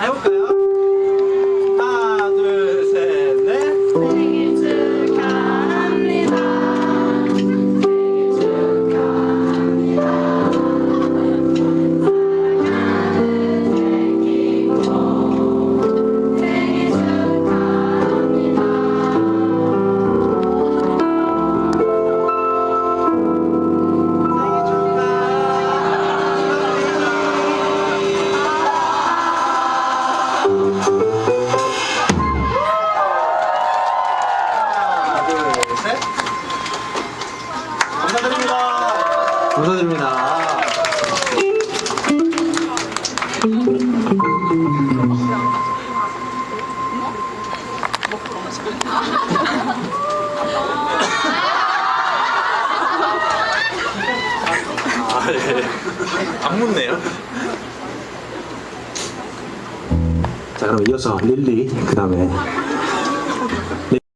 해볼까요? 하나, 둘, 셋, 넷. 감사드립니다. 감사드립니다. 아, 예. 안 묻네요. 자 그럼 이어서 릴리 그 다음에